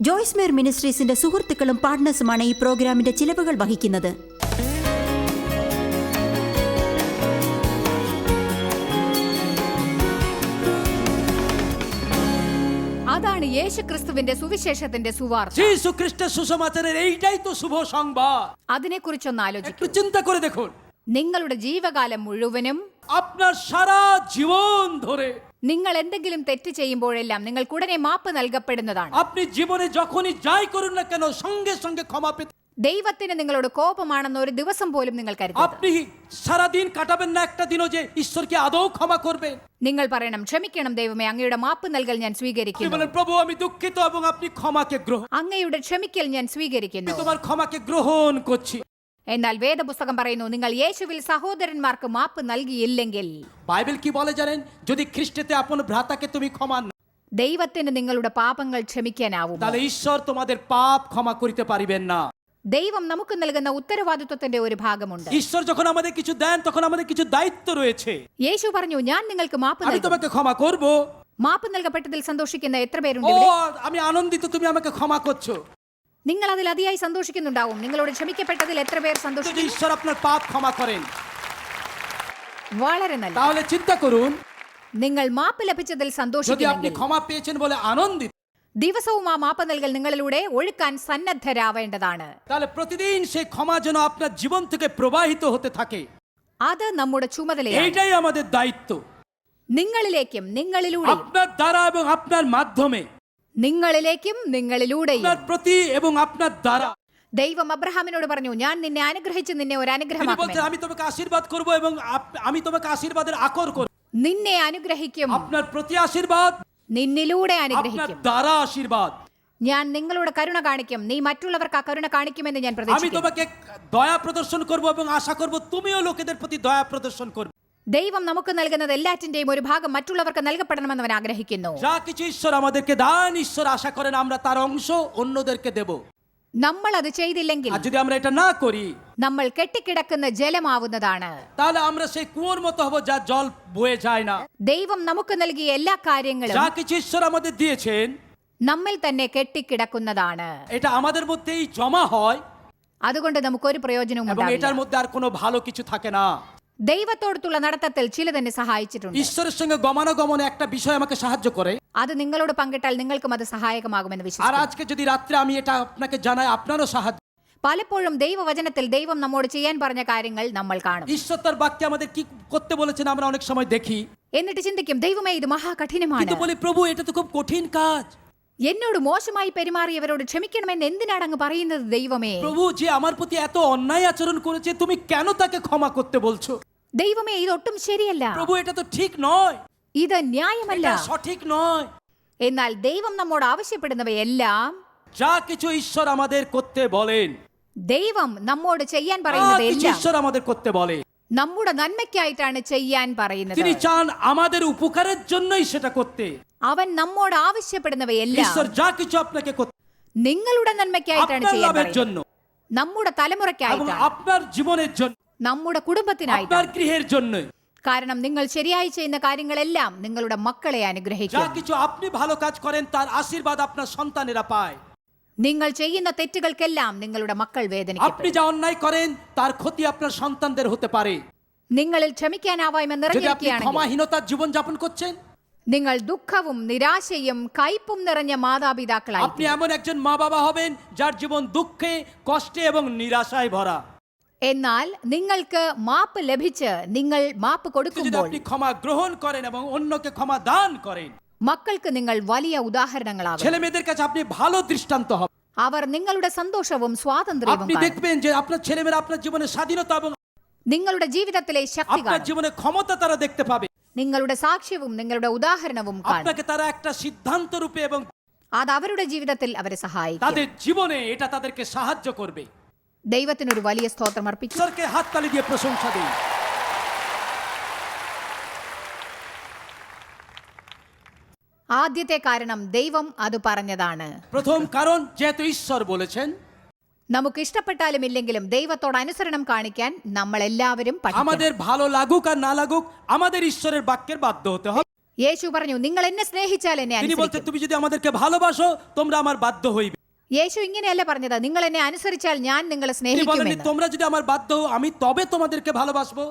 ജോയ്സ് മേർ മിനിസ്ട്രീസിന്റെ സുഹൃത്തുക്കളും പാർട്ട്നേഴ്സുമാണ് ഈ പ്രോഗ്രാമിന്റെ ചിലവുകൾ വഹിക്കുന്നത് അതാണ് യേശുക്രിസ്തുവിന്റെ സുവിശേഷത്തിന്റെ സുവാർത്ത যীশু খ্রিস্টের সুসমাচারের এইটাই তো শুভ সংবাদ അതിനെക്കുറിച്ചൊന്ന് একটু ആലോചിക്കും চিন্তা করে দেখুন നിങ്ങളുടെ ജീവകാലം മുഴുവനും আপনার সারা জীবন ধরে നിങ്ങൾ എന്തെങ്കിലും തെറ്റ് ചെയ്യുമ്പോഴെല്ലാം നിങ്ങൾക്ക് ഉടനെ മാപ്പ് നൽകപ്പെടുന്നതാണ് আপনি জীবনে যখনই যাই করুন না কেন সঙ্গে সঙ্গে ক্ষমা পেতে ദൈവത്തിന് നിങ്ങളോട് കോപമാണെന്ന് ഒരു ദിവസം പോലും നിങ്ങൾ കരുതരുത് আপনি সারাদিন কাটাবেন না একটা দিনও যে ঈশ্বরকে আদৌ ক্ষমা করবেন നിങ്ങൾ പറയണം ക്ഷമിക്കണം ദൈവമേ അങ്ങയുടെ മാപ്പ് നൽകൽ ഞാൻ আপনি സ്വീകരിക്കുന്നു বলেন প্রভু আমি দুঃখিত এবং আপনি ক্ষমাকে গ্রহণ അങ്ങയുടെ ക്ഷമിക്കൽ ഞാൻ আমি സ്വീകരിക്കുന്നു তোমার ক্ষমাকে গ্রহণ করছি എന്നാൽ വേദപുസ്തകം പറയുന്നു നിങ്ങൾ യേശുവിൽ സഹോദരന്മാർക്ക് മാപ്പ് നൽകിയില്ലെങ്കിൽ বাইবেল কি বলে জানেন যদি খ্রিস্টেতে আপন ভ্রাতাকে তুমি ক্ষমা না ദൈവത്തിന് നിങ്ങളുടെ പാപങ്ങൾ ക്ഷമിക്കാനാവും তাহলে ঈশ্বর তোমাদের পাপ ক্ষমা করিতে পারিবেন না ദൈവം നമുക്ക് നൽകുന്ന ഉത്തരവാദിത്വത്തിന്റെ ഒരു ഭാഗമുണ്ട് ঈশ্বর যখন আমাদের কিছু দেন তখন আমাদের কিছু দায়িত্ব রয়েছে യേശു പറഞ്ഞു ഞാൻ നിങ്ങൾക്ക് മാപ്പ് আমি നൽകും তোমাকে ক্ষমা করব മാപ്പ് നൽകപ്പെട്ടതിൽ സന്തോഷിക്കുന്ന എത്ര പേരുണ്ട് ও ഇവിടെ আমি আনন্দিত তুমি আমাকে ক্ষমা করছো നിങ്ങൾ അതിൽ അതിയായി സന്തോഷിക്കുന്നുണ്ടാവും നിങ്ങളോട് ക്ഷമിക്കപ്പെട്ടതിൽ എത്ര പേർ যদি സന്തോഷിക്കും ঈশ্বর আপনার পাপ ক্ষমা করেন വളരെ നല്ല তাহলে চিন্তা করুন നിങ്ങൾ മാപ്പ് ലഭിച്ചതിൽ যদি আপনি സന്തോഷിക്കുമെങ്കിൽ ক্ষমা পেয়েছেন বলে আনন্দিত ദിവസവും ആ മാപ്പ് നൽകൽ നിങ്ങളിലൂടെ ഒഴുക്കാൻ സന്നദ്ധരാവേണ്ടതാണ് তাহলে প্রতিদিন সেই ক্ষমা যেন আপনার জীবন থেকে প্রবাহিত হতে থাকে അത് നമ്മുടെ ചുമതലയാണ് এইটাই আমাদের দায়িত্ব നിങ്ങളിലേക്കും നിങ്ങളിലൂടെ আপনার দ্বারা এবং আপনার মাধ্যমে നിങ്ങളിലേക്കും നിങ്ങളിലൂടെയും আপনার প্রতি এবং আপনার দ্বারা ദൈവം അബ്രഹാമിനോട് പറഞ്ഞു ഞാൻ നിന്നെ അനുഗ്രഹിച്ച് നിന്നെ ഒരു তিনি അനുഗ്രഹമാക്കും বলছেন আমি তোমাকে আশীর্বাদ করব এবং আপ- আমি তোমাকে আশীর্বাদের আকর করব നിന്നെ അനുഗ്രഹിക്കും আপনার প্রতি আশীর্বাদ നിന്നിലൂടെ আপনার അനുഗ്രഹിക്കും দ্বারা আশীর্বাদ ഞാൻ നിങ്ങളോട് കരുണ കാണിക്കും നീ മറ്റുള്ളവർക്ക് ആ കരുണ കാണിക്കുമെന്ന് ഞാൻ আমি പ്രതീക്ഷിക്കുന്നു তোমাকে দয়া প্রদর্শন করব এবং আশা করব তুমিও লোকেদের প্রতি দয়া প্রদর্শন করবে ദൈവം നമുക്ക് നൽകുന്നത് എല്ലാറ്റിന്റെയും ഒരു ഭാഗം മറ്റുള്ളവർക്ക് നൽകപ്പെടണമെന്ന് അവൻ ആഗ്രഹിക്കുന്നു যা কিছু ঈশ্বর আমাদেরকে দান ঈশ্বর আশা করেন আমরা তার অংশ অন্যদেরকে দেব നമ്മൾ അത് ചെയ്തില്ലെങ്കിൽ আর যদি আমরা এটা না করি നമ്മൾ കെട്ടിക്കിടക്കുന്ന ജലമാവുന്നതാണ് তাহলে আমরা সেই কুয়োর মতো হব যা জল বয়ে যায় না ദൈവം നമുക്ക് നൽകിയ എല്ലാ കാര്യങ്ങളും যা কিছু ঈশ্বর আমাদের দিয়েছেন നമ്മിൽ തന്നെ കെട്ടിക്കിടക്കുന്നതാണ് এটা আমাদের মধ্যেই জমা হয় അതുകൊണ്ട് നമുക്കൊരു പ്രയോജനവും এবং ഉണ്ടാവില്ല এটার মধ্যে আর কোনো ভালো কিছু থাকে না ദൈവത്തോടത്തുള്ള നടത്തത്തിൽ ചിലതെന്നെ സഹായിച്ചിട്ടുണ്ട് ঈশ্বরের সঙ্গে গমনাগমনে একটা বিষয় আমাকে সাহায্য করে അത് നിങ്ങളോട് പങ്കിട്ടാൽ നിങ്ങൾക്കും അത് സഹായകമാകുമെന്ന് আর വിശ്വസിക്കുന്നു আজকে যদি রাত্রে আমি এটা আপনাকে জানাই আপনারও সাহায্য പലപ്പോഴും ദൈവവചനത്തിൽ ദൈവം നമ്മോട് ചെയ്യാൻ പറഞ്ഞ കാര്യങ്ങൾ നമ്മൾ കാണും ঈশ্বর তার বাক্যে আমাদের কি করতে বলেছেন আমরা অনেক সময় দেখি എന്നിട്ട് ചിന്തിക്കും ദൈവമേ ഇത് മഹാകഠിനമാണ് কিন্তু বলি প্রভু এটা তো খুব কঠিন কাজ എന്നോട് മോശമായി പെരുമാറിയവരോട് ക്ഷമിക്കണമെന്ന് എന്തിനാണ് അങ്ങ് പറയുന്നത് ദൈവമേ প্রভু যে আমার প্রতি এত অন্যায় আচরণ করেছে তুমি কেন তাকে ক্ষমা করতে বলছো ദൈവമേ ഇതൊട്ടും ശരിയല്ല প্রভু এটা তো ঠিক নয় ഇത് ന്യായമല്ല এটা সঠিক নয় എന്നാൽ ദൈവം നമ്മോട് ആവശ്യപ്പെടുന്നവയെല്ലാം যা কিছু ঈশ্বর আমাদের করতে বলেন ദൈവം നമ്മോട് ചെയ്യാൻ যা പറയുന്നത് কিছু എല്ലാം ঈশ্বর আমাদের করতে বলে നമ്മുടെ നന്മയ്ക്കായിട്ടാണ് ചെയ്യാൻ പറയുന്നത് তিনি চান আমাদের উপকারের জন্যই সেটা করতে അവൻ നമ്മോട് ആവശ്യപ്പെടുന്നവയെല്ലാം ঈশ্বর যা কিছু আপনাকে করতে നിങ്ങളുടെ നന്മയ്ക്കായിട്ടാണ് আপনার ചെയ്യാൻ লাভের പറയുന്നത് জন্য നമ്മുടെ এবং തലമുറയ്ക്കായിട്ടാണ് আপনার জীবনের জন্য നമ്മുടെ আপনার കുടുംബത്തിനായിട്ടാണ് গৃহের জন্য കാരണം നിങ്ങൾ ശരിയായി ചെയ്യുന്ന കാര്യങ്ങളെല്ലാം നിങ്ങളുടെ മക്കളെ যা അനുഗ്രഹിക്കും কিছু আপনি ভালো কাজ করেন তার আশীর্বাদ আপনার সন্তানেরা পায় നിങ്ങൾ ചെയ്യുന്ന തെറ്റുകൾക്കെല്ലാം നിങ്ങളുടെ മക്കൾ আপনি വേദനിക്കും যা অন্যায় করেন তার ক্ষতি আপনার সন্তানদের হতে পারে നിങ്ങളിൽ ക്ഷമിക്കാനാവായ്മ যদি আপনি നിറഞ്ഞിരിക്കുകയാണെങ്കിൽ ক্ষমাহীনতার জীবন যাপন করছেন നിങ്ങൾ ദുഃഖവും നിരാശയും കയ്പും നിറഞ്ഞ മാതാപിതാക്കളായി আপনি এমন একজন মা বাবা হবেন যার জীবন দুঃখে কষ্টে এবং নিরাশায় ভরা എന്നാൽ നിങ്ങൾക്ക് മാപ്പ് ലഭിച്ച് നിങ്ങൾ മാപ്പ് কিন্তু যদি കൊടുക്കുമ്പോൾ আপনি ক্ষমা গ্রহণ করেন এবং অন্যকে ক্ষমা দান করেন മക്കൾക്ക് നിങ്ങൾ വലിയ ഉദാഹരണങ്ങളാകും ছেলে মেয়েদের কাছে আপনি ভালো দৃষ্টান্ত হবেন അവർ നിങ്ങളുടെ സന്തോഷവും സ്വാതന്ത്ര്യവും আপনি കാണും. দেখবেন যে আপনার ছেলেমেয়েরা আপনার জীবনে স্বাধীনতা এবং നിങ്ങളുടെ ജീവിതത്തിലെ ശക്തി আপনার കാണും জীবনে ক্ষমতা তারা দেখতে পাবে നിങ്ങളുടെ സാക്ഷ്യവും നിങ്ങളുടെ ഉദാഹരണവും കാണും আপনাকে তারা একটা সিদ্ধান্ত রূপে এবং അത് അവരുടെ ജീവിതത്തിൽ അവരെ സഹായിക്കും তাদের জীবনে এটা তাদেরকে সাহায্য করবে ദൈവത്തിനൊരു വലിയ സ്തോത്രം അർപ്പിച്ചു ঈশ্বরকে হাততালি দিয়ে প্রশংসা দিই ആദ്യത്തെ കാരണം ദൈവം അത് പറഞ്ഞതാണ് প্রথম কারণ যেহেতু ঈশ্বর বলেছেন നമുക്ക് ഇഷ്ടപ്പെട്ടാലും ഇല്ലെങ്കിലും ദൈവത്തോട് അനുസരണം കാണിക്കാൻ നമ്മൾ എല്ലാവരും പഠിക്കണം আমাদের ভালো লাগুক আর না লাগুক আমাদের ঈশ্বরের বাক্যের বাধ্য হতে হবে യേശു പറഞ്ഞു നിങ്ങൾ എന്നെ സ്നേഹിച്ചാൽ എന്നെ তিনি বলছেন അനുസരിക്കും তুমি যদি আমাদেরকে ভালোবাসো তোমরা আমার বাধ্য হইবে യേശു ഇങ്ങനെയല്ല പറഞ്ഞത് നിങ്ങൾ എന്നെ അനുസരിച്ചാൽ ഞാൻ നിങ്ങളെ তিনি বলেননি സ്നേഹിക്കുമെന്ന് তোমরা যদি আমার বাধ্য হও আমি তবে তোমাদেরকে ভালোবাসবো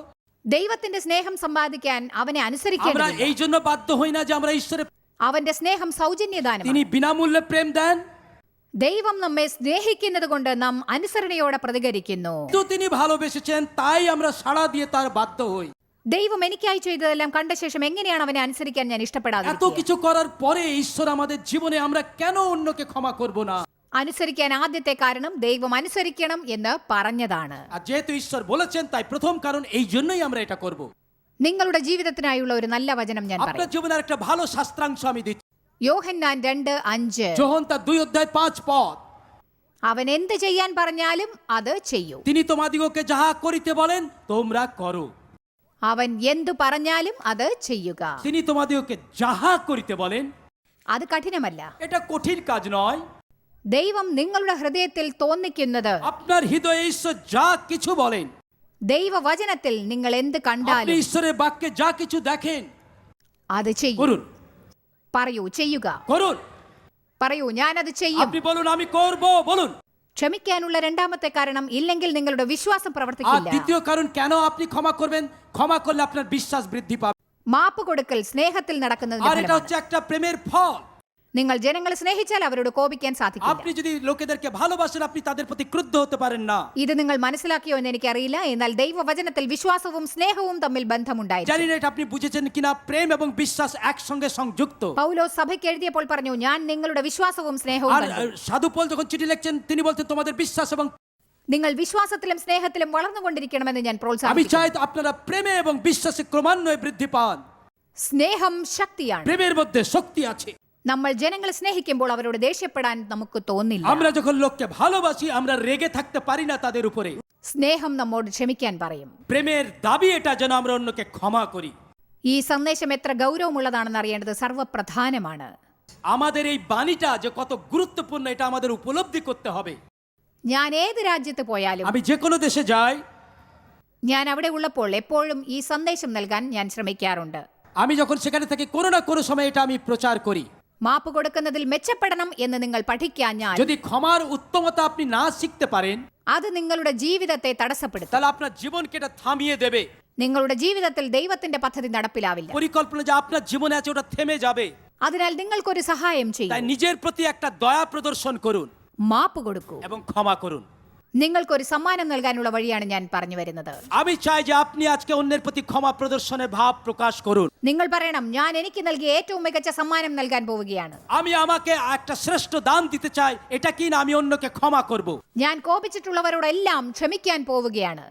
ദൈവത്തിന്റെ സ്നേഹം സമ്പാദിക്കാൻ അവനെ আমরা അനുസരിക്കേണ്ടതില്ല এই জন্য বাধ্য হই না যে আমরা ঈশ্বরের അവന്റെ സ്നേഹം സൗജന്യദാനം ഇനി ദൈവം നമ്മെ സ്നേഹിക്കുന്നത് കൊണ്ട് നാം അനുസരണയോടെ പ്രതികരിക്കുന്നു. ദൈവം എനിക്കായി ചെയ്തതെല്ലാം കണ്ട ശേഷം എങ്ങനെയാണ് അവനെ അനുസരിക്കാൻ ഞാൻ এত ഇഷ്ടപ്പെടാതെ আমাদের জীবনে আমরা কেন অন্যকে ক্ষমা করব না അനുസരിക്കാൻ ആദ്യത്തെ കാരണം ദൈവം അനുസരിക്കണം എന്ന് പറഞ്ഞതാണ്. আর যেহেতু ঈশ্বর তাই প্রথম কারণ আমরা এটা করব നിങ്ങളുടെ ജീവിതത്തിനായുള്ള ഒരു നല്ല വചനം ഞാൻ আপনার പറയും জীবনের একটা ভালো শাস্ত্রাংশ আমি দিচ্ছি യോഹന്നാൻ രണ്ട് അഞ്ച് যোহন তার দুই অধ্যায় পাঁচ পদ അവൻ എന്ത് ചെയ്യാൻ പറഞ്ഞാലും അത് ചെയ്യൂ তিনি তোমাদিগকে যাহা করিতে বলেন তোমরা করো അവൻ എന്തു പറഞ്ഞാലും അത് ചെയ്യുക তিনি তোমাদিগকে যাহা করিতে বলেন അത് കഠിനമല്ല এটা কঠিন কাজ নয় ദൈവം നിങ്ങളുടെ ഹൃദയത്തിൽ തോന്നിക്കുന്നത് আপনার হৃদয়ে ঈশ্বর যা কিছু বলেন ദൈവവചനത്തിൽ നിങ്ങൾ എന്ത് আপনি കണ്ടാലും ঈশ্বরের বাক্যে যা কিছু দেখেন അത് ചെയ്യൂ করুন പറയൂ ചെയ്യുക করুন പറയൂ ഞാനത് ചെയ്യും আপনি বলুন আমি করব বলুন ക്ഷമിക്കാനുള്ള രണ്ടാമത്തെ കാരണം ഇല്ലെങ്കിൽ നിങ്ങളുടെ വിശ്വാസം আর പ്രവർത്തിക്കില്ല দ্বিতীয় কারণ কেন আপনি ক্ষমা করবেন ক্ষমা করলে আপনার বিশ্বাস বৃদ্ধি পাবে മാപ്പ് കൊടുക്കൽ സ്നേഹത്തിൽ നടക്കുന്നതിന്റെ আর এটা ഫലമാണ്. হচ্ছে একটা প্রেমের ফল നിങ്ങൾ ജനങ്ങളെ സ്നേഹിച്ചാൽ അവരോട് കോപിക്കാൻ സാധിക്കില്ല আপনি যদি লোকেদেরকে ভালোবাসেন আপনি তাদের প্রতি ক্রুদ্ধ হতে পারেন না ഇത് നിങ്ങൾ മനസ്സിലാക്കിയോ എന്ന് എനിക്കറിയില്ല എന്നാൽ ദൈവവചനത്തിൽ വിശ്വാസവും സ്നേഹവും തമ്മിൽ ബന്ധമുണ്ടായിരുന്നു জানি না এটা আপনি বুঝেছেন কিনা প্রেম এবং বিশ্বাস একসঙ্গে সংযুক্ত പൗലോ സഭയ്ക്ക് എഴുതിയപ്പോൾ പറഞ്ഞു ഞാൻ നിങ്ങളുടെ വിശ്വാസവും സ്നേഹവും আর കണ്ടു." আহ, সাধু পল যখন চিঠি লিখছেন তিনি বলতেন তোমাদের বিশ্বাস এবং നിങ്ങൾ വിശ്വാസത്തിലും സ്നേഹത്തിലും വളർന്നുകൊണ്ടിരിക്കണമെന്ന് ഞാൻ আমি പ്രോത്സാഹിപ്പിക്കുന്നു চাই তো আপনারা প্রেমে এবং বিশ্বাসে ক্রমান্বয়ে বৃদ্ধি পান സ്നേഹം ശക്തിയാണ് প্রেমের মধ্যে শক্তি আছে നമ്മൾ ജനങ്ങളെ സ്നേഹിക്കുമ്പോൾ അവരോട് ദേഷ്യപ്പെടാൻ നമുക്ക് തോന്നില്ല. സ്നേഹം നമ്മോട് ക്ഷമിക്കാൻ പറയും. ক্ষমা ഈ സന്ദേശം എത്ര ഗൗരവമുള്ളതാണെന്ന് അറിയേണ്ടത് സർവപ്രധാനമാണ്. বাণীটা যে কত গুরুত্বপূর্ণ এটা আমাদের উপলব্ধি করতে হবে। ഞാൻ ഏത് രാജ്യത്ത് പോയാലും আমি যে দেশে যাই ഞാൻ അവിടെ ഉള്ളപ്പോൾ എപ്പോഴും ഈ സന്ദേശം നൽകാൻ ഞാൻ ശ്രമിക്കാറുണ്ട്. আমি যখন সেখানে থেকে কোনো না কোনো সময় এটা আমি প্রচার করি। മാപ്പ് കൊടുക്കുന്നതിൽ മെച്ചപ്പെടണം എന്ന് നിങ്ങൾ പഠിക്കാൻ ഞാൻ উত্তমতা আপনি না শিখতে পারেন അത് നിങ്ങളുടെ ജീവിതത്തെ തടസ്സപ്പെടും তাহলে আপনার জীবনকে থামিয়ে দেবে। നിങ്ങളുടെ ജീവിതത്തിൽ ദൈവത്തിന്റെ പദ്ധതി നടപ്പിലാവില്ല. আছে ওটা থেমে যাবে। അതിനാൽ നിങ്ങൾക്കൊരു സഹായം ചെയ്യും. তাই নিজের প্রতি একটা দয়া প্রদর্শন করুন കൊടുക്കൂ. এবং ক্ষমা করুন। നിങ്ങൾക്കൊരു സമ്മാനം നൽകാനുള്ള വഴിയാണ് ഞാൻ പറഞ്ഞു വരുന്നത് আমি চাই যে আপনি আজকে অন্যের প্রতি ক্ষমা প্রদর্শনের ভাব প্রকাশ করুন നിങ്ങൾ പറയണം ഞാൻ എനിക്ക് നൽകിയ ഏറ്റവും മികച്ച സമ്മാനം നൽകാൻ പോവുകയാണ് আমি আমাকে একটা শ্রেষ্ঠ দান দিতে চাই এটা কি না আমি অন্যকে ক্ষমা করব ഞാൻ കോപിച്ചിട്ടുള്ളവരോടെല്ലാം ക്ഷമിക്കാൻ പോവുകയാണ്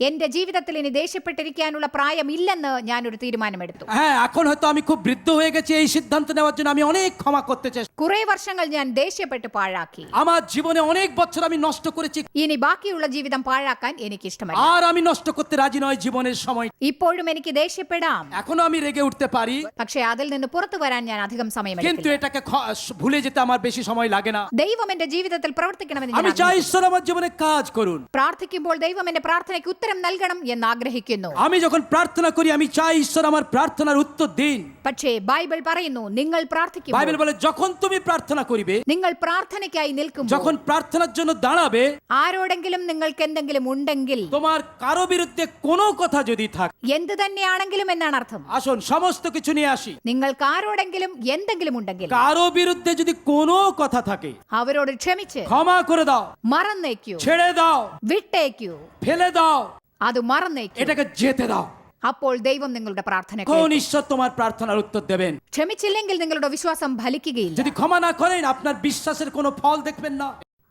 എന്റെ ജീവിതത്തിൽ ഇനി ദേഷ്യപ്പെട്ടിരിക്കാനുള്ള പ്രായമില്ലെന്ന് ഞാനൊരു തീരുമാനമെടുത്തു হ্যাঁ এখন হয়তো আমি খুব বৃদ্ধ হয়ে গেছি এই সিদ্ধান্ত নেওয়ার জন্য আমি অনেক ক্ষমা করতে চাই കുറെ വർഷങ്ങൾ ഞാൻ ദേഷ്യപ്പെട്ട് പാഴാക്കി আমার জীবনে অনেক বছর আমি নষ্ট করেছি ഇനി ബാക്കിയുള്ള ജീവിതം പാഴാക്കാൻ എനിക്കിഷ്ടമല്ല আর আমি নষ্ট করতে রাজি নয় জীবনের সময় ഇപ്പോഴും എനിക്ക് ദേഷ്യപ്പെടാം এখনো আমি রেগে উঠতে পারি പക്ഷേ അതിൽ നിന്ന് പുറത്തു വരാൻ ഞാൻ അധികം কিন্তু സമയമെടുക്കില്ല এটাকে খ- ভুলে যেতে আমার বেশি সময় লাগে না ദൈവം എന്റെ ജീവിതത്തിൽ പ്രവർത്തിക്കണമെന്ന് ഞാൻ আমি চাই ആഗ്രഹിക്കുന്നു. ঈশ্বর আমার জীবনে কাজ করুন പ്രാർത്ഥിക്കുമ്പോൾ ദൈവം എന്റെ പ്രാർത്ഥനയ്ക്ക് ഉത്തരം നൽകണം എന്ന് ആഗ്രഹിക്കുന്നു আমি যখন প্রার্থনা করি আমি চাই ঈশ্বর আমার প্রার্থনার উত্তর দিন പക്ഷേ ബൈബിൾ പറയുന്നു നിങ്ങൾ പ്രാർത്ഥിക്കുമ്പോൾ বাইবেল বলে যখন তুমি প্রার্থনা করিবে നിങ്ങൾ പ്രാർത്ഥനയ്ക്കായി നിൽക്കുമ്പോൾ যখন প্রার্থনার জন্য দাঁড়াবে ആരോടെങ്കിലും നിങ്ങൾക്ക് എന്തെങ്കിലും ഉണ്ടെങ്കിൽ তোমার কারো বিরুদ্ধে কোনো কথা যদি থাকে എന്ത് തന്നെയാണെങ്കിലും എന്നാണ് അർത്ഥം আসুন সমস্ত কিছু নিয়ে আসি നിങ്ങൾക്ക് ആരോടെങ്കിലും എന്തെങ്കിലും ഉണ്ടെങ്കിൽ কারো বিরুদ্ধে যদি কোনো কথা থাকে അവരോട് ക്ഷമിച്ച് ক্ষমা করে দাও മറന്നേക്കൂ ছেড়ে দাও വിട്ടേക്കൂ ফেলে দাও അത് മറന്നേക്കൂ এটাকে যেতে দাও അപ്പോൾ ദൈവം നിങ്ങളുടെ പ്രാർത്ഥന কোন കേൾക്കും. ঈশ্বর তোমার প্রার্থনার উত্তর দেবেন ക്ഷമിച്ചില്ലെങ്കിൽ നിങ്ങളുടെ വിശ്വാസം ഫലിക്കുകയില്ല যদি ক্ষমা না করেন আপনার বিশ্বাসের কোনো ফল দেখবেন না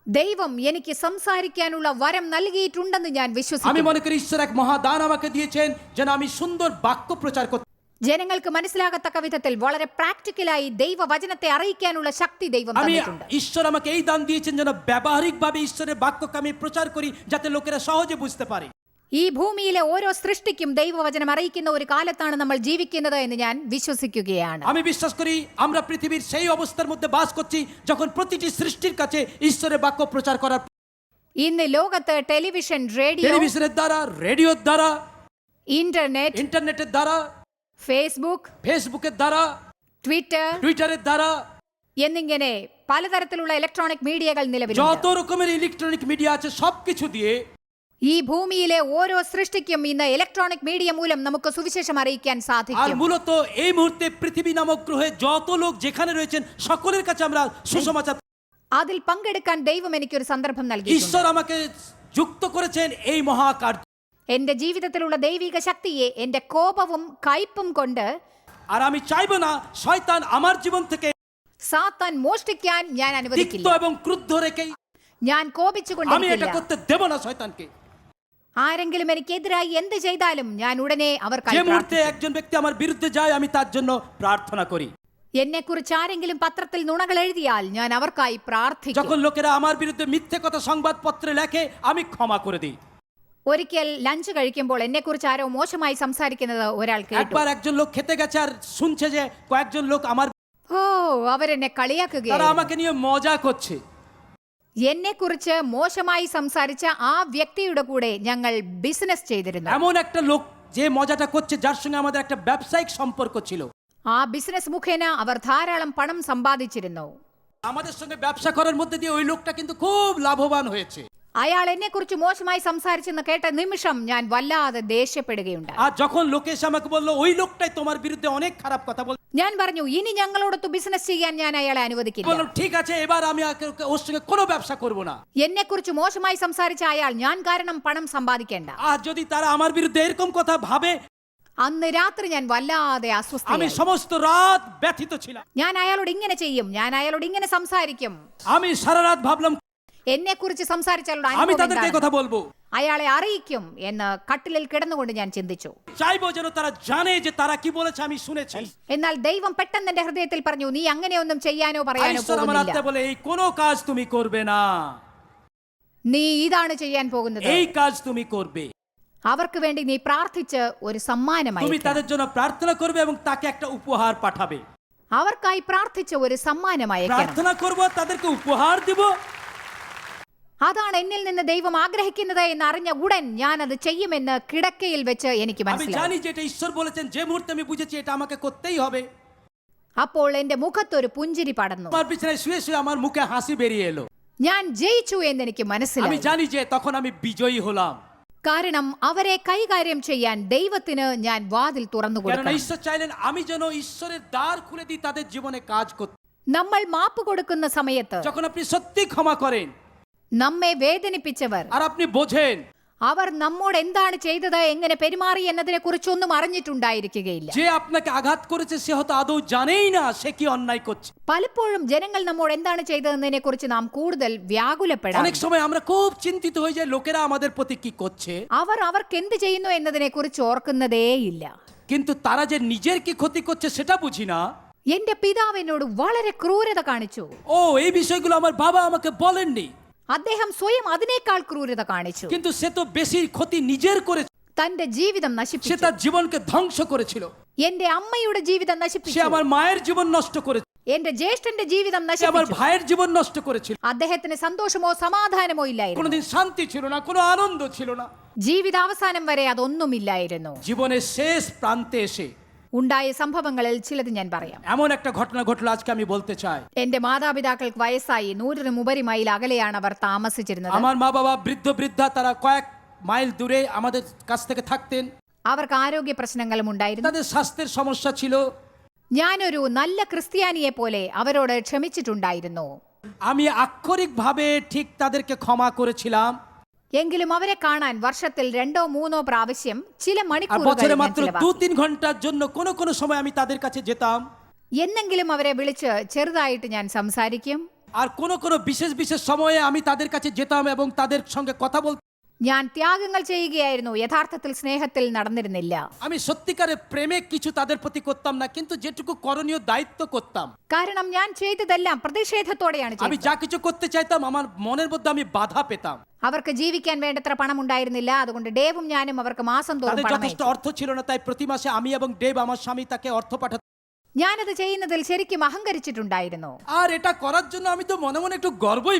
ദൈവം എനിക്ക് സംസാരിക്കാനുള്ള വരം നൽകിയിട്ടുണ്ടെന്ന് ഞാൻ আমি വിശ്വസിക്കുന്നു মনে করি ঈশ্বর এক মহাদান আমাকে দিয়েছেন যেন আমি সুন্দর বাক্য প্রচার করতে ജനങ്ങൾക്ക് മനസ്സിലാകത്തക്ക വിധത്തിൽ വളരെ പ്രാക്ടിക്കലായി ദൈവവചനത്തെ അറിയിക്കാനുള്ള ശക്തി ദൈവം আমি തന്നിട്ടുണ്ട് ঈশ্বর আমাকে এই দান দিয়েছেন যেন ব্যবহারিক ভাবে ঈশ্বরের বাক্যকে আমি প্রচার করি যাতে লোকেরা সহজে বুঝতে পারে ഈ ഭൂമിയിലെ ഓരോ സൃഷ്ടിക്കും ദൈവവചനം അറിയിക്കുന്ന ഒരു കാലത്താണ് നമ്മൾ ജീവിക്കുന്നത് എന്ന് ഞാൻ വിശ്വസിക്കുകയാണ് আমি বিশ্বাস করি আমরা পৃথিবীর সেই অবস্থার মধ্যে বাস করছি যখন প্রতিটি সৃষ্টির কাছে ঈশ্বরের বাক্য প্রচার করার ഇന്ന് ലോകത്ത് ടെലിവിഷൻ റേഡിയോ টেলিভিশনের দ্বারা রেডিওর দ্বারা ഇന്റർനെറ്റ് ইন্টারনেটের দ্বারা ഫേസ്ബുക്ക് ফেসবুকের দ্বারা ട്വിറ്റർ টুইটারের দ্বারা എന്നിങ്ങനെ പലതരത്തിലുള്ള ഇലക്ട്രോണിക് മീഡിയകൾ যত നിലവിലുണ്ട് রকমের ইলেকট্রনিক মিডিয়া আছে সবকিছু দিয়ে ഈ ഭൂമിയിലെ ഓരോ സൃഷ്ടിക്കും ഇന്ന് ഇലക്ട്രോണിക് മീഡിയ മൂലം നമുക്ക് സുവിശേഷം അറിയിക്കാൻ আর സാധിക്കും মূলত এই মুহূর্তে পৃথিবী নামক গ্রহে যত লোক যেখানে রয়েছেন সকলের কাছে আমরা সুসমাচার അതിൽ പങ്കെടുക്കാൻ ദൈവം എനിക്കൊരു സന്ദർഭം നൽകി ঈশ্বর আমাকে যুক্ত করেছেন এই মহাকার্য എന്റെ ജീവിതത്തിലുള്ള ദൈവിക ശക്തിയെ എന്റെ കോപവും കയ്പും കൊണ്ട് আর আমি চাইবো না শয়তান আমার জীবন থেকে സാത്താൻ മോഷ്ടിക്കാൻ ഞാൻ তিক্ত അനുവദിക്കില്ല এবং ক্রুদ্ধ রেখে ഞാൻ আমি এটা കോപിച്ചുകൊണ്ടിരിക്കില്ല করতে দেব না শয়তানকে ആരെങ്കിലും എനിക്കെതിരായി എന്ത് ചെയ്താലും ഞാൻ ഉടനെ যে അവർക്കായി মুহূর্তে പ്രാർത്ഥിക്കും. একজন ব্যক্তি আমার বিরুদ্ধে যায় আমি তার জন্য প্রার্থনা করি എന്നെക്കുറിച്ച് ആരെങ്കിലും പത്രത്തിൽ നുണകൾ എഴുതിയാൽ ഞാൻ അവർക്കായി പ്രാർത്ഥിക്കും যখন লোকেরা আমার বিরুদ্ধে মিথ্যে কথা সংবাদপত্রে লেখে আমি ক্ষমা করে দিই ഒരിക്കൽ ലഞ്ച് കഴിക്കുമ്പോൾ എന്നെക്കുറിച്ച് ആരോ മോശമായി സംസാരിക്കുന്നത് ഒരാൾ കേട്ടു একবার একজন লোক খেতে গেছে আর শুনছে যে কয়েকজন লোক আমার ഓ അവരെന്നെ তারা കളിയാക്കുകയാണ് আমাকে নিয়ে মজা করছে എന്നെക്കുറിച്ച് മോശമായി സംസാരിച്ച ആ വ്യക്തിയുടെ കൂടെ ഞങ്ങൾ ബിസിനസ് ചെയ്തിരുന്നു এমন একটা লোক যে মজাটা করছে যার সঙ্গে আমাদের একটা ব্যবসায়িক সম্পর্ক ছিল ആ ബിസിനസ് മുഖേന അവർ ധാരാളം പണം സമ്പാദിച്ചിരുന്നു আমাদের সঙ্গে ব্যবসা করার মধ্যে দিয়ে ওই লোকটা কিন্তু খুব লাভবান হয়েছে അയാൾ എന്നെ കുറിച്ച് മോശമായി സംസാരിച്ചെന്ന് കേട്ട നിമിഷം ഞാൻ വല്ലാതെ ദേഷ്യപ്പെടുകയുണ്ട് ഞാൻ പറഞ്ഞു ഇനി ഞങ്ങളോടൊത്ത് ബിസിനസ് ചെയ്യാൻ ഞാൻ അയാളെ അനുവദിക്കില്ല. എന്നെ കുറിച്ച് മോശമായി സംസാരിച്ച അയാൾ ഞാൻ കാരണം പണം സമ്പാദിക്കേണ്ട. അന്ന് രാത്രി ഞാൻ വല്ലാതെ അസ്വസ്ഥ ഞാൻ അയാളോട് ഇങ്ങനെ ചെയ്യും ഞാൻ അയാളോട് ഇങ്ങനെ സംസാരിക്കും. എന്നെ കുറിച്ച് സംസാരിച്ചാലുള്ള আমি അനുഭവം তাদেরকে এই എന്താണ്? কথা বলবো അയാളെ അറിയിക്കും എന്ന് കട്ടിലിൽ കിടന്നുകൊണ്ട് ഞാൻ ചിന്തിച്ചു চাইবো যেন তারা জানে যে তারা কি বলেছে আমি শুনেছি എന്നാൽ ദൈവം പെട്ടെന്ന് എന്റെ ഹൃദയത്തിൽ പറഞ്ഞു നീ അങ്ങനെയൊന്നും ചെയ്യാനോ আর പറയാനോ ঈশ্বর আমার പോകുന്നില്ല আত্মা বলে এই কোনো কাজ তুমি করবে না നീ ഇതാണ് ചെയ്യാൻ പോകുന്നത് এই কাজ তুমি করবে അവർക്ക് വേണ്ടി നീ പ്രാർത്ഥിച്ച് ഒരു സമ്മാനമായി তুমি তাদের জন্য প্রার্থনা করবে এবং তাকে একটা উপহার পাঠাবে അവർക്കായി പ്രാർത്ഥിച്ച് ഒരു സമ്മാനമായി প্রার্থনা করব আর তাদেরকে উপহার দিব അതാണ് എന്നിൽ നിന്ന് ദൈവം ആഗ്രഹിക്കുന്നത് എന്ന് അറിഞ്ഞ ഉടൻ ഞാൻ അത് ചെയ്യുമെന്ന് കിടക്കയിൽ വെച്ച് എനിക്ക് മനസ്സിലായി. അപ്പോൾ എന്റെ മുഖത്തൊരു പുഞ്ചിരി പടന്നു ഞാൻ ജയിച്ചു എന്ന് എനിക്ക് മനസ്സിലായി കാരണം അവരെ കൈകാര്യം ചെയ്യാൻ ദൈവത്തിന് ഞാൻ വാതിൽ തുറന്നു നമ്മൾ മാപ്പ് കൊടുക്കുന്ന സമയത്ത് যখন আপনি সত্যি ক্ষমা করেন നമ്മെ വേദനിപ്പിച്ചവർ আর আপনি বোঝেন അവർ നമ്മോട് എന്താണ് ചെയ്തത് എങ്ങനെ പെരുമാറി എന്നതിനെ കുറിച്ചൊന്നും അറിഞ്ഞിട്ടുണ്ടായിരിക്കുകയില്ല যে আপনাকে আঘাত করেছে সে হয়তো আদৌ জানেই না সে কি অন্যায় করছে പലപ്പോഴും ജനങ്ങൾ നമ്മോട് എന്താണ് ചെയ്തതെന്നതിനെ കുറിച്ച് നാം കൂടുതൽ വ്യാകുലപ്പെടാം অনেক সময় আমরা খুব চিন্তিত হয়ে যাই লোকেরা আমাদের প্রতি কি করছে അവർ അവർക്ക് എന്ത് ചെയ്യുന്നു എന്നതിനെ കുറിച്ച് ഓർക്കുന്നതേയില്ല কিন্তু তারা যে নিজের কি ক্ষতি করছে সেটা বুঝি না എന്റെ പിതാവ് എന്നോട് വളരെ ക്രൂരത കാണിച്ചു ও এই বিষয়গুলো আমার বাবা আমাকে বলেননি അദ്ദേഹം സ്വയം അതിനേക്കാൾ ക്രൂരത കാണിച്ചു কিন্তু সে তো বেশি ক্ষতি নিজের করেছে തന്റെ ജീവിതം সে നശിപ്പിച്ചു তার জীবনকে ধ্বংস করেছিল എന്റെ അമ്മയുടെ ജീവിതം সে നശിപ്പിച്ചു আমার মায়ের জীবন নষ্ট করেছে എന്റെ ജ്യേഷ്ഠന്റെ ജീവിതം সে আমার നശിപ്പിച്ചു ভাইয়ের জীবন নষ্ট করেছিল അദ്ദേഹത്തിന് സന്തോഷമോ സമാധാനമോ ഇല്ലായിരുന്നു কোনোদিন শান্তি ছিল না কোনো আনন্দ ছিল না ജീവിതാവസാനം വരെ അതൊന്നുമില്ലായിരുന്നു জীবনের শেষ প্রান্তে এসে ഉണ്ടായ സംഭവങ്ങളിൽ ചിലത് ഞാൻ പറയാം এমন একটা ঘটনা ঘটলো আজকে আমি বলতে চাই എന്റെ മാതാപിതാക്കൾക്ക് വയസ്സായി നൂറിനും ഉപരി മൈൽ അകലെയാണ് അവർ താമസിച്ചിരുന്നത് আমার মা বাবা বৃদ্ধ বৃদ্ধা তারা কয়েক মাইল দূরে আমাদের কাছ থেকে থাকতেন അവർക്ക് ആരോഗ്യ പ്രശ്നങ്ങളും ഉണ്ടായിരുന്നു তাদের স্বাস্থ্যের সমস্যা ছিল ഞാനൊരു നല്ല ക്രിസ്ത്യാനിയെ പോലെ അവരോട് ക്ഷമിച്ചിട്ടുണ്ടായിരുന്നു আমি আক্ষরিকভাবে ঠিক তাদেরকে ক্ষমা করেছিলাম എങ്കിലും അവരെ കാണാൻ വർഷത്തിൽ രണ്ടോ മൂന്നോ പ്രാവശ്യം ചില আর മണിക്കൂറുകൾ বছরে ഞാൻ মাত্র দু ചിലവാക്കും. তিন ঘন্টার জন্য কোনো কোনো সময় আমি তাদের কাছে যেতাম എന്നെങ്കിലും അവരെ വിളിച്ച് ചെറുതായിട്ട് ഞാൻ സംസാരിക്കും আর কোনো কোনো বিশেষ বিশেষ সময়ে আমি তাদের কাছে যেতাম এবং তাদের সঙ্গে কথা বলতাম ഞാൻ ത്യാഗങ്ങൾ ചെയ്യുകയായിരുന്നു. യഥാർത്ഥത്തിൽ സ്നേഹത്തിൽ നടന്നിരുന്നില്ല. আমি প্রেমে কিছু তাদের প্রতি করতাম না কিন্তু যেটুকু করণীয় দায়িত্ব করতাম। കാരണം ഞാൻ ചെയ്തതെല്ലാം പ്രതിഷേധത്തോടെയാണ് അവർക്ക് ജീവിക്കാൻ വേണ്ടത്ര പണം ഉണ്ടായിരുന്നില്ല അതുകൊണ്ട് ഡേവും ഞാനും അവർക്ക് മാസം തോറും പണം প্রতি মাসে আমি এবং আমার ഞാനത് ചെയ്യുന്നതിൽ ശരിക്കും അഹങ്കരിച്ചിട്ടുണ്ടായിരുന്നു. আর এটা করার জন্য আমি তো মনে মনে একটু গর্বই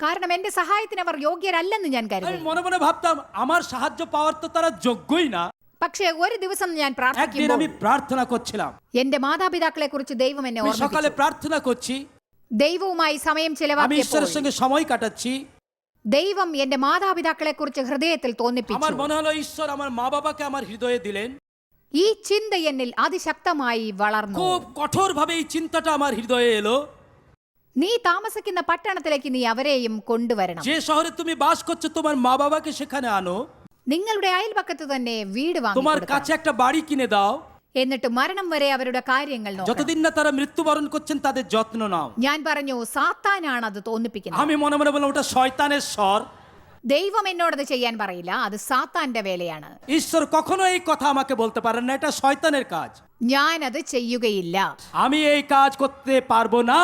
കാരണം എന്റെ സഹായത്തിന് അവർ യോഗ്യരല്ലെന്ന് ഞാൻ আমি കരുതി মনে মনে ভাবতাম আমার সাহায্য পাওয়ার তো তারা যোগ্যই না പക്ഷേ ഒരു ദിവസം ഞാൻ একদিন പ്രാർത്ഥിക്കുമ്പോൾ আমি প্রার্থনা করছিলাম എന്റെ മാതാപിതാക്കളെ കുറിച്ച് ദൈവം എന്നെ আমি সকালে ഓർമ്മിപ്പിച്ചു প্রার্থনা করছি ദൈവവുമായി സമയം আমি ചെലവാക്കിയപ്പോൾ ঈশ্বরের সঙ্গে সময় কাটাচ্ছি ദൈവം എന്റെ മാതാപിതാക്കളെ കുറിച്ച് ഹൃദയത്തിൽ আমার തോന്നിപ്പിച്ചു মনে হলো ঈশ্বর আমার মা বাবাকে আমার হৃদয়ে দিলেন ഈ ചിന്ത എന്നിൽ അതിശക്തമായി വളർന്നു খুব কঠোর ভাবে এই চিন্তাটা আমার হৃদয়ে এলো നീ താമസിക്കുന്ന പട്ടണത്തിലേക്ക് നീ അവരെയും കൊണ്ടുവരണം যে শহরে তুমি বাস করছো তোমার মা বাবাকে সেখানে আনো നിങ്ങളുടെ അയൽപക്കത്ത് തന്നെ വീട് তোমার വാങ്ങി কাছে একটা বাড়ি কিনে দাও എന്നിട്ട് മരണം വരെ അവരുടെ കാര്യങ്ങൾ നോക്കണം যতদিন না তারা মৃত্যুবরণ করছেন তাদের যত্ন নাও ഞാൻ പറഞ്ഞു സാത്താനാണ് അത് തോന്നിപ്പിക്കുന്നത് আমি মনে মনে বললাম ওটা শয়তানের স্বর ദൈവം എന്നോടത് ചെയ്യാൻ പറയില്ല അത് സാത്താന്റെ വേലയാണ് ঈশ্বর কখনো এই কথা আমাকে বলতে পারেন না এটা শয়তানের কাজ ഞാൻ അത് ചെയ്യുകയില്ല আমি এই কাজ করতে পারবো না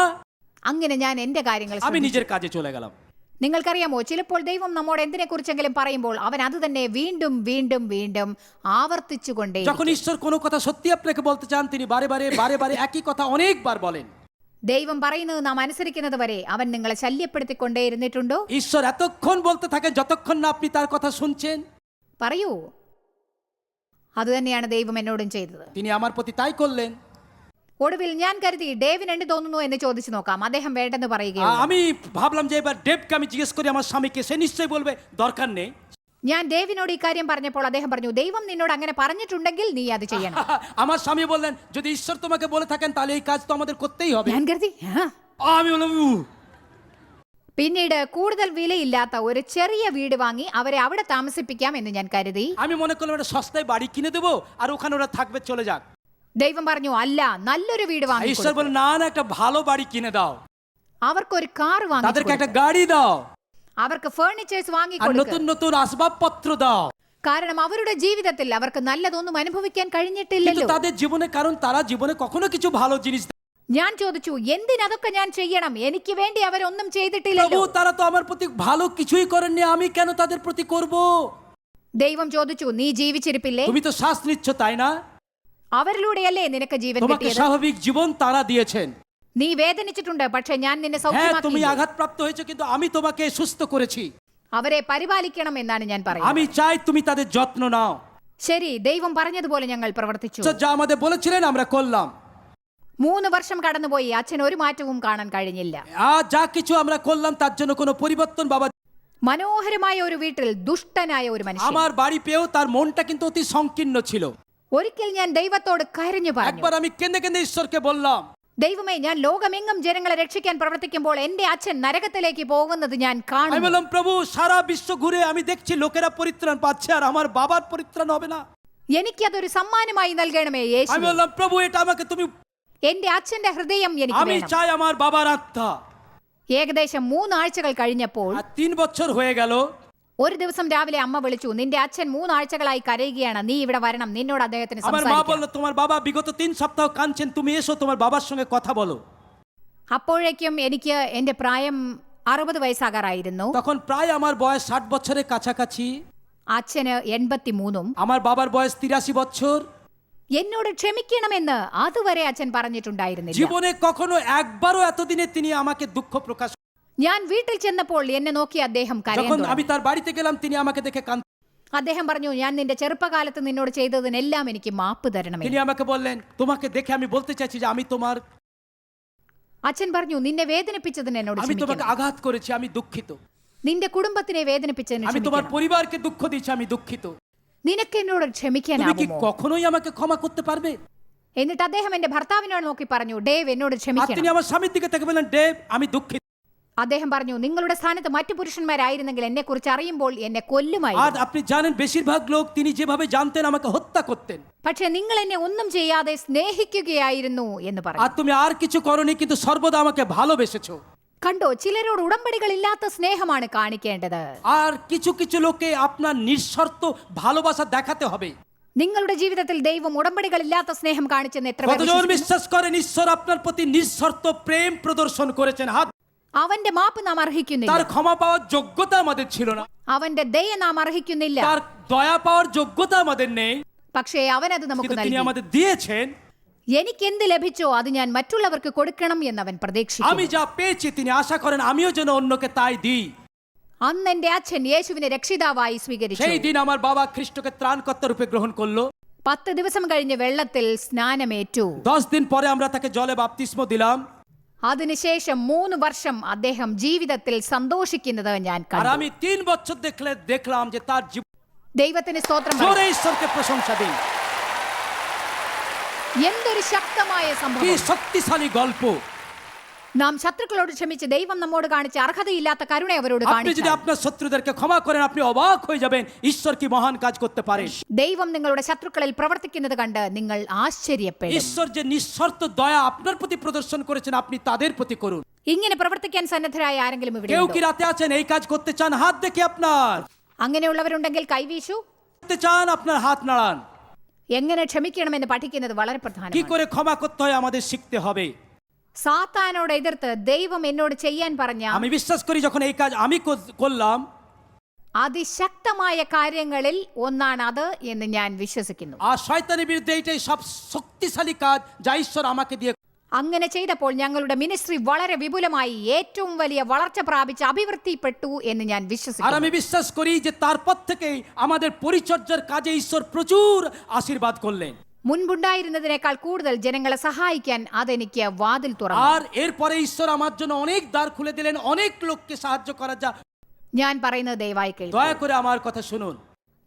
അങ്ങനെ ഞാൻ എന്റെ കാര്യങ്ങൾ আমি ശ്രദ്ധിച്ചു. নিজের কাজে চলে গেলাম നിങ്ങൾക്കറിയാമോ ചിലപ്പോൾ ദൈവം നമ്മോട് എന്തിനെ കുറിച്ചെങ്കിലും പറയുമ്പോൾ അവൻ അത് തന്നെ വീണ്ടും വീണ്ടും വീണ്ടും ആവർത്തിച്ചുകൊണ്ടേ যখন ঈশ্বর কোনো কথা সত্যি আপনাকে বলতে চান তিনি বারে বারে বারে বারে একই কথা অনেকবার বলেন ദൈവം പറയുന്നത് നാം അനുസരിക്കുന്നത് വരെ അവൻ നിങ്ങളെ ശല്യപ്പെടുത്തിക്കൊണ്ടേ ഇരുന്നിട്ടുണ്ടോ ঈশ্বর এতক্ষণ বলতে থাকেন যতক্ষণ না আপনি তার কথা শুনছেন പറയൂ അത് തന്നെയാണ് ദൈവം എന്നോടും ചെയ്തത് তিনি আমার প্রতি তাই করলেন ഒടുവിൽ ഞാൻ കരുതി ഡേവിന് എന്ത് തോന്നുന്നു എന്ന് ചോദിച്ചു നോക്കാം അദ്ദേഹം വേണ്ടെന്ന് আ- പറയുകയാണ് আমি ভাবলাম যে এবার ডেভকে আমি জিজ্ঞেস করি আমার স্বামীকে সে নিশ্চয়ই বলবে দরকার নেই ഞാൻ ഡേവിനോട് ഈ കാര്യം പറഞ്ഞപ്പോൾ അദ്ദേഹം പറഞ്ഞു ദൈവം നിന്നോട് അങ്ങനെ പറഞ്ഞിട്ടുണ്ടെങ്കിൽ നീ അത് ചെയ്യണം আমার স্বামী বললেন যদি ঈশ্বর তোমাকে বলে থাকেন তাহলে এই কাজ তো আমাদের করতেই হবে ഞാൻ കരുതി "ആ." আমি বললাম "উ, പിന്നീട് കൂടുതൽ വിലയില്ലാത്ത ഒരു ചെറിയ വീട് വാങ്ങി അവരെ അവിടെ താമസിപ്പിക്കാം എന്ന് ഞാൻ കരുതി আমি মনে করলাম একটা সস্তায় বাড়ি কিনে দেবো আর ওখানে ওরা থাকবে চলে যাক ദൈവം പറഞ്ഞു അല്ല നല്ലൊരു വീട് വാങ്ങി ভালো বাড়ি কিনে দাও അവർക്ക് ഒരു കാർ വാങ്ങി একটা দাও അവർക്ക് ഫേർണിച്ചേഴ്സ് দাও കാരണം അവരുടെ ജീവിതത്തിൽ അവർക്ക് നല്ലതൊന്നും അനുഭവിക്കാൻ കഴിഞ്ഞിട്ടില്ല കഴിഞ്ഞിട്ടില്ലല്ലോ জীবনে কারণ তারা জীবনে কিছু ভালো জিনিস ഞാൻ ചോദിച്ചു എന്തിനതൊക്കെ ഞാൻ ചെയ്യണം? എനിക്ക് വേണ്ടി അവരൊന്നും ചെയ്തിട്ടില്ല ചെയ്തിട്ടില്ലല്ലോ আমার প্রতি ভালো কিছুই আমি কেন তাদের প্রতি করব ചോദിച്ചു നീ ജീവിച്ചിരിപ്പില്ലേ? তুমি তো അവരിലൂടെയല്ലേ നിനക്ക് ജീവൻ তোমাকে കിട്ടിയത് স্বাভাবিক জীবন তারা দিয়েছেন നീ വേദനിച്ചിട്ടുണ്ട് പക്ഷെ ഞാൻ നിന്നെ হ্যাঁ তুমি സൗഖ്യമാക്കി আঘাতপ্রাপ্ত হয়েছো কিন্তু আমি তোমাকে সুস্থ করেছি അവരെ പരിപാലിക്കണം എന്നാണ് ഞാൻ പറയുന്നത് আমি চাই তুমি তাদের যত্ন নাও ശരി ദൈവം പറഞ്ഞതുപോലെ ഞങ്ങൾ പ്രവർത്തിച്ചു ঈশ্বর যা আমাদের বলেছিলেন আমরা করলাম മൂന്ന് വർഷം കടന്നുപോയി അച്ഛൻ ഒരു മാറ്റവും കാണാൻ കഴിഞ്ഞില്ല আর যা কিছু আমরা করলাম তার জন্য কোনো পরিবর্তন বাবা മനോഹരമായ ഒരു വീട്ടിൽ ദുഷ്ടനായ ഒരു മനുഷ്യൻ আমার বাড়ি পেয়েও তার মনটা কিন্তু অতি সংকীর্ণ ছিল ഒരിക്കൽ ഞാൻ ദൈവത്തോട് കരഞ്ഞു പറഞ്ഞു একবার আমি কেঁদে কেঁদে ঈশ্বরকে বললাম ദൈവമേ ഞാൻ ലോകമെങ്ങും ജനങ്ങളെ രക്ഷിക്കാൻ പ്രവർത്തിക്കുമ്പോൾ എന്റെ അച്ഛൻ നരകത്തിലേക്ക് പോകുന്നത് ഞാൻ আমি കാണുന്നു বললাম প্রভু সারা বিশ্ব ঘুরে আমি দেখছি লোকেরা পরিত্রাণ পাচ্ছে আর আমার বাবার পরিত্রাণ হবে না എനിക്കതൊരു സമ്മാനമായി നൽകണമേ আমি യേശു বললাম প্রভু এটা আমাকে তুমি എന്റെ അച്ഛന്റെ ഹൃദയം എനിക്ക് আমি വേണം চাই আমার বাবার আত্মা ഏകദേശം മൂന്നാഴ്ചകൾ കഴിഞ്ഞപ്പോൾ আর তিন বছর হয়ে গেল ഒരു ദിവസം രാവിലെ അമ്മ വിളിച്ചു നിന്റെ അച്ഛൻ മൂന്നാഴ്ചകളായി കരയുകയാണ് നീ ഇവിടെ വരണം നിന്നോട് അദ്ദേഹത്തിന് আমার মা സംസാരിക്കണം বললো তোমার বাবা বিগত তিন সপ্তাহ কাঁদছেন তুমি এসো তোমার বাবার সঙ্গে কথা বলো അപ്പോഴേക്കും എനിക്ക് എന്റെ പ്രായം അറുപത് വയസ്സാകാറായിരുന്നു তখন প্রায় আমার বয়স ষাট বছরের কাছাকাছি അച്ഛന് എൺപത്തി മൂന്നും আমার বাবার বয়স তিরাশি বছর എന്നോട് ക്ഷമിക്കണമെന്ന് അതുവരെ അച്ഛൻ പറഞ്ഞിട്ടുണ്ടായിരുന്നില്ല জীবনে কখনো একবারও এতদিনে তিনি আমাকে দুঃখ প্রকাশ ഞാൻ വീട്ടിൽ ചെന്നപ്പോൾ എന്നെ നോക്കി അദ്ദേഹം കരയാൻ যখন തുടങ്ങി. আমি তার বাড়িতে গেলাম তিনি আমাকে দেখে কান അദ്ദേഹം പറഞ്ഞു ഞാൻ നിന്റെ ചെറുപ്പകാലത്ത് നിന്നോട് ചെയ്തതിനെല്ലാം എനിക്ക് മാപ്പ് തരണമേ তিনি আমাকে বললেন তোমাকে দেখে আমি বলতে চাইছি যে আমি তোমার അച്ഛൻ പറഞ്ഞു നിന്നെ വേദനിപ്പിച്ചതിന് എന്നോട് আমি তোমাকে ക്ഷമിക്കണം আঘাত করেছি আমি দুঃখিত നിന്റെ കുടുംബത്തിനെ വേദനിപ്പിച്ചതിന് আমি তোমার ക്ഷമിക്കണം. পরিবারকে দুঃখ দিয়েছি আমি দুঃখিত നിനക്ക് എന്നോട് তুমি কি ക്ഷമിക്കാനാവുമോ কখনোই আমাকে ক্ষমা করতে পারবে എന്നിട്ട് അദ്ദേഹം എന്റെ ഭർത്താവിനോട് നോക്കി പറഞ്ഞു ഡേവ് എന്നോട് আর তিনি ക്ഷമിക്കണം আমার স্বামীর দিকে থেকে বললেন ডেভ আমি দুঃখিত അദ്ദേഹം പറഞ്ഞു നിങ്ങളുടെ സ്ഥാനത്ത് മറ്റു പുരുഷന്മാരായിരുന്നെങ്കിൽ എന്നെ കുറിച്ച് അറിയുമ്പോൾ എന്നെ আর കൊല്ലുമായിരുന്നു আপনি জানেন বেশিরভাগ লোক তিনি যেভাবে জানতেন আমাকে হত্যা করতেন പക്ഷെ നിങ്ങൾ എന്നെ ഒന്നും ചെയ്യാതെ സ്നേഹിക്കുകയായിരുന്നു എന്ന് പറഞ്ഞു আর তুমি আর কিছু করনি কিন্তু সর্বদা আমাকে ভালোবেসেছো കണ്ടോ ചിലരോട് ഉടമ്പടികളില്ലാത്ത സ്നേഹമാണ് കാണിക്കേണ്ടത് আর কিছু কিছু লোকে আপনার নিঃশর্ত ভালোবাসা দেখাতে হবে നിങ്ങളുടെ ജീവിതത്തിൽ ദൈവം ഉടമ്പടികളില്ലാത്ത സ്നേഹം കാണിച്ചെന്ന് എത്ര പേർ কতজন വിശ്വസിക്കുന്നു? বিশ্বাস করেন ঈশ্বর আপনার প্রতি নিঃশর্ত প্রেম প্রদর্শন করেছেন হাত അവന്റെ മാപ്പ് നാം അർഹിക്കുന്നില്ല তার ক্ষমা পাওয়ার যোগ্যতা আমাদের ছিল না അവന്റെ ദയ നാം അർഹിക്കുന്നില്ല তার দয়া পাওয়ার যোগ্যতা আমাদের নেই പക്ഷേ അവനത് നമുക്ക് কিন্তু তিনি നൽകി আমাদের দিয়েছেন എനിക്ക് എന്ത് ലഭിച്ചോ അത് ഞാൻ മറ്റുള്ളവർക്ക് കൊടുക്കണം എന്ന് അവൻ আমি പ്രതീക്ഷിക്കുന്നു যা পেয়েছি তিনি আশা করেন আমিও যেন অন্যকে তাই দিই അന്ന് എന്റെ അച്ഛൻ യേശുവിനെ രക്ഷിതാവായി সেই സ്വീകരിച്ചു দিন আমার বাবা খ্রিস্টকে ত্রাণকর্তা রূপে গ্রহণ করলো പത്ത് ദിവസം കഴിഞ്ഞ് വെള്ളത്തിൽ സ്നാനമേറ്റു দশ দিন পরে আমরা তাকে জলে বাপ্তিস্ম দিলাম അതിനുശേഷം മൂന്ന് വർഷം അദ്ദേഹം ജീവിതത്തിൽ സന്തോഷിക്കുന്നത് ഞാൻ আর കണ്ടു আমি তিন বছর দেখলে দেখলাম যে তার জীবন ദൈവത്തിന് സ്തോത്രം പറ- জোরে ঈশ্বরকে প্রশংসা দিই എന്തൊരു ശക്തമായ কি സംഭവം শক্তিশালী গল্প നാം ശത്രുക്കളോട് ക്ഷമിച്ച് ദൈവം നമ്മോട് കാണിച്ച അർഹതയില്ലാത്ത കരുണ അവരോട് আপনি যদি കാണിച്ചു আপনার শত্রুদেরকে ক্ষমা করেন আপনি অবাক হয়ে যাবেন ঈশ্বর কি মহান কাজ করতে পারেন ദൈവം നിങ്ങളുടെ ശത്രുക്കളിൽ പ്രവർത്തിക്കുന്നത് കണ്ട് നിങ്ങൾ ആശ്ചര്യപ്പെടും ঈশ্বর যে নিঃশর্ত দয়া আপনার প্রতি প্রদর্শন করেছেন আপনি তাদের প্রতি করুন ഇങ്ങനെ പ്രവർത്തിക്കാൻ സന്നദ്ധരായ ആരെങ്കിലും ഇവിടെ কেউ ഉണ്ടോ? কি রাতে আছেন এই কাজ করতে চান হাত দেখি আপনার അങ്ങനെയുള്ളവരുണ്ടെങ്കിൽ കൈവീശു করতে চান আপনার হাত নাড়ান എങ്ങനെ ക്ഷമിക്കണമെന്ന് പഠിക്കുന്നത് വളരെ কি പ്രധാനമാണ് করে ক্ষমা করতে হয় আমাদের শিখতে হবে സാത്താനോട് എതിർത്ത് ദൈവം എന്നോട് ചെയ്യാൻ പറഞ്ഞ আমি বিশ্বাস করি যখন এই কাজ আমি কর- করলাম അതിശക്തമായ കാര്യങ്ങളിൽ ഒന്നാണ് അത് എന്ന് ഞാൻ വിശ്വസിക്കുന്നു আর শয়তানের বিরুদ্ধে এইটাই সব শক্তিশালী কাজ যা ঈশ্বর আমাকে দিয়ে അങ്ങനെ ചെയ്തപ്പോൾ ഞങ്ങളുടെ മിനിസ്ട്രി വളരെ വിപുലമായി ഏറ്റവും വലിയ വളർച്ച പ്രാപിച്ച് അഭിവൃദ്ധിപ്പെട്ടു എന്ന് ഞാൻ আর വിശ്വസിക്കുന്നു আমি বিশ্বাস করি যে তারপর থেকেই আমাদের পরিচর্যার কাজে ঈশ্বর প্রচুর আশীর্বাদ করলেন മുൻപുണ്ടായിരുന്നതിനേക്കാൾ കൂടുതൽ ജനങ്ങളെ സഹായിക്കാൻ അതെനിക്ക് വാതിൽ തുറന്നു আর এরপরে ঈশ্বর আমার জন্য অনেক দ্বার খুলে দিলেন অনেক লোককে সাহায্য করা যা ഞാൻ പറയുന്നത് ദയവായി കേൾക്കുക দয়া করে আমার কথা শুনুন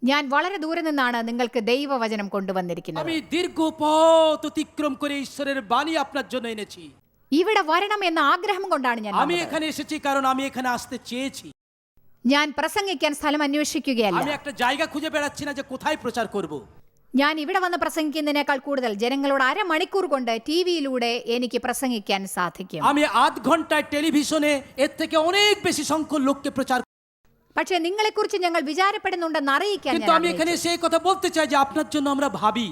ഞാൻ വളരെ ദൂരെ നിന്നാണ് നിങ്ങൾക്ക് ദൈവവചനം കൊണ്ടുവന്നിരിക്കുന്നത് আমি দীর্ঘ পথ অতিক্রম করে ঈশ্বরের বাণী আপনার জন্য এনেছি ഇവിടെ വരണം എന്ന ആഗ്രഹം കൊണ്ടാണ് ഞാൻ আমি വന്നത്. এখানে এসেছি কারণ আমি এখানে আসতে চেয়েছি ഞാൻ പ്രസംഗിക്കാൻ സ്ഥലം അന്വേഷിക്കുകയല്ല আমি একটা জায়গা খুঁজে বেড়াচ্ছি না যে কোথায় প্রচার করব। ഞാൻ ഇവിടെ വന്ന് പ്രസംഗിക്കുന്നതിനേക്കാൾ കൂടുതൽ ജനങ്ങളോട് അരമണിക്കൂർ കൊണ്ട് ടി വിയിലൂടെ എനിക്ക് പ്രസംഗിക്കാൻ സാധിക്കും আমি আধ ঘন্টায় টেলিভিশনে এর থেকে অনেক বেশি সংখ্যক লোককে প্রচার പക്ഷേ നിങ്ങളെക്കുറിച്ച് ഞങ്ങൾ വിചാരപ്പെടുന്നുണ്ടെന്ന് അറിയിക്കാൻ কিন্তু ഞാൻ আমি এখানে ആഗ്രഹിച്ചു. সেই কথা বলতে চাই যে আপনার জন্য আমরা ভাবি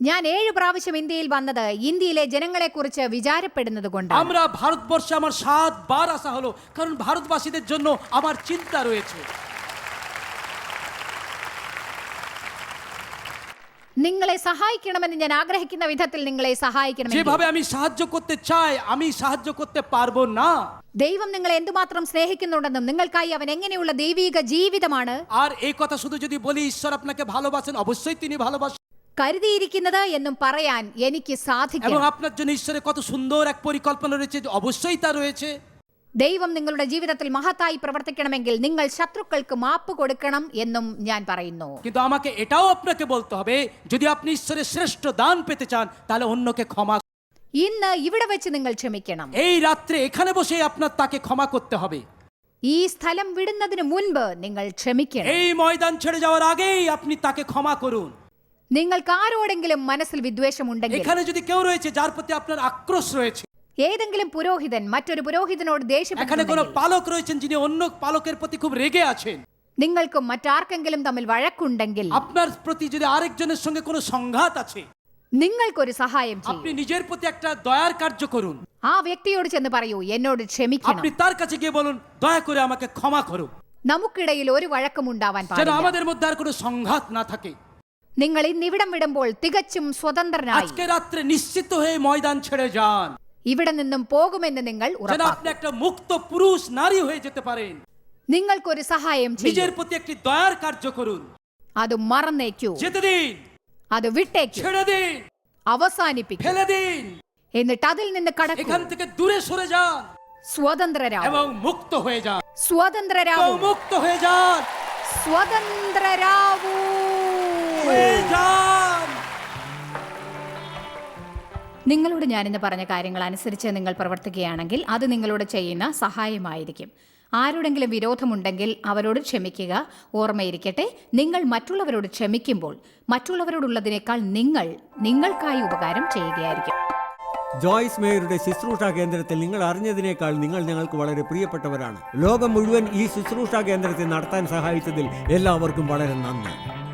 ഞാൻ ഏഴ് പ്രാവശ്യം ഇന്ത്യയിൽ വന്നത് ഇന്ത്യയിലെ ജനങ്ങളെക്കുറിച്ച് വിചാരപ്പെടുന്നത് കൊണ്ടാണ് আমরা ভারতবর্ষে আমার সাত বার আসা হলো কারণ ভারতবাসীদের জন্য আমার চিন্তা রয়েছে നിങ്ങളെ സഹായിക്കണമെന്ന് ഞാൻ ആഗ്രഹിക്കുന്ന വിധത്തിൽ നിങ്ങളെ സഹായിക്കണം যেভাবে আমি সাহায্য করতে চাই আমি সাহায্য করতে পারবো না ദൈവം നിങ്ങളെ എന്തുമാത്രം സ്നേഹിക്കുന്നുണ്ടെന്നും നിങ്ങൾക്കായി അവൻ എങ്ങനെയുള്ള ദൈവിക ജീവിതമാണ് আর এই কথা শুধু যদি বলি ঈশ্বর আপনাকে ভালোবাসেন অবশ্যই তিনি ভালোবাসেন കരുതിയിരിക്കുന്നത് എന്നും പറയാൻ എനിക്ക് এবং സാധിക്കും আপনার জন্য ঈশ্বরের কত সুন্দর এক পরিকল্পনা রয়েছে যে অবশ্যই তা রয়েছে ദൈവം നിങ്ങളുടെ ജീവിതത്തിൽ മഹത്തായി പ്രവർത്തിക്കണമെങ്കിൽ നിങ്ങൾ ശത്രുക്കൾക്ക് മാപ്പ് കൊടുക്കണം എന്നും ഞാൻ പറയുന്നു কিন্তু আমাকে এটাও আপনাকে বলতে হবে যদি আপনি ঈশ্বরের শ্রেষ্ঠ দান পেতে চান তাহলে অন্যকে ক্ষমা ഇന്ന് ഇവിടെ വെച്ച് നിങ്ങൾ ക്ഷമിക്കണം এই রাত্রে এখানে বসে আপনার তাকে ক্ষমা করতে হবে ഈ സ്ഥലം വിടുന്നതിന് മുൻപ് നിങ്ങൾ ക്ഷമിക്കണം এই ময়দান ছেড়ে যাওয়ার আগেই আপনি তাকে ক্ষমা করুন നിങ്ങൾക്ക് ആരോടെങ്കിലും മനസ്സിൽ വിദ്വേഷമുണ്ടെങ്കിൽ এখানে যদি কেউ রয়েছে যার প্রতি আপনার আক্রোশ রয়েছে ഏതെങ്കിലും പുരോഹിതൻ മറ്റൊരു പുരോഹിതനോട് এখানে কোনো ദേഷ്യപ്പെട്ടുണ്ടെങ്കിൽ পালক রয়েছেন যিনি অন্য পালকের প্রতি খুব রেগে আছেন നിങ്ങൾക്കും മറ്റാർക്കെങ്കിലും തമ്മിൽ വഴക്കുണ്ടെങ്കിൽ আপনার প্রতি যদি আরেকজনের সঙ্গে কোনো সংঘাত আছে നിങ്ങൾക്കൊരു സഹായം ചെയ്യും আপনি নিজের প্রতি একটা দয়ার কার্য করুন ആ വ്യക്തിയോട് ചെന്ന് പറയൂ എന്നോട് ക്ഷമിക്കണം আপনি তার কাছে গিয়ে বলুন দয়া করে আমাকে ক্ষমা করুন നമുക്കിടയിൽ ഒരു വഴക്കും ഉണ്ടാവാൻ যেন പാടില്ല আমাদের মধ্যে আর কোনো সংঘাত না থাকে നിങ്ങൾ ഇന്ന് ഇവിടം വിടുമ്പോൾ തികച്ചും സ്വതന്ത്രനായി আজকে রাত্রে নিশ্চিত হয়ে ময়দান ছেড়ে যান ഇവിടെ നിന്നും പോകുമെന്ന് നിങ്ങൾ যেন ഉറപ്പാക്കും আপনি একটা মুক্ত পুরুষ নারী হয়ে যেতে পারেন നിങ്ങൾക്കൊരു സഹായം নিজের ചെയ്യും প্রতি একটি দয়ার কার্য করুন അത് മറന്നേക്കൂ যেতে দিন അത് വിട്ടേക്കൂ ছেড়ে দিন അവസാനിപ്പിക്കും ফেলে দিন എന്നിട്ട് അതിൽ നിന്ന് കടക്കൂ এখান থেকে দূরে সরে যান സ്വതന്ത്രരാവും এবং মুক্ত হয়ে যান এবং സ്വതന്ത്രരാവും মুক্ত হয়ে যান സ്വതന്ത്രരാവൂ হয়ে যান നിങ്ങളോട് ഞാനിന്ന് പറഞ്ഞ കാര്യങ്ങൾ അനുസരിച്ച് നിങ്ങൾ പ്രവർത്തിക്കുകയാണെങ്കിൽ അത് നിങ്ങളോട് ചെയ്യുന്ന സഹായമായിരിക്കും. ആരോടെങ്കിലും വിരോധമുണ്ടെങ്കിൽ അവരോട് ക്ഷമിക്കുക ഓർമ്മയിരിക്കട്ടെ. നിങ്ങൾ മറ്റുള്ളവരോട് ക്ഷമിക്കുമ്പോൾ മറ്റുള്ളവരോടുള്ളതിനേക്കാൾ നിങ്ങൾ നിങ്ങൾക്കായി ഉപകാരം ചെയ്യുകയായിരിക്കും. ജോയ്സ് മേയറുടെ ശുശ്രൂഷ കേന്ദ്രത്തിൽ നിങ്ങൾ അറിഞ്ഞതിനേക്കാൾ നിങ്ങൾ ഞങ്ങൾക്ക് വളരെ പ്രിയപ്പെട്ടവരാണ്. ലോകം മുഴുവൻ ഈ ശുശ്രൂഷ കേന്ദ്രത്തെ നടത്താൻ സഹായിച്ചതിൽ എല്ലാവർക്കും വളരെ നന്ദി.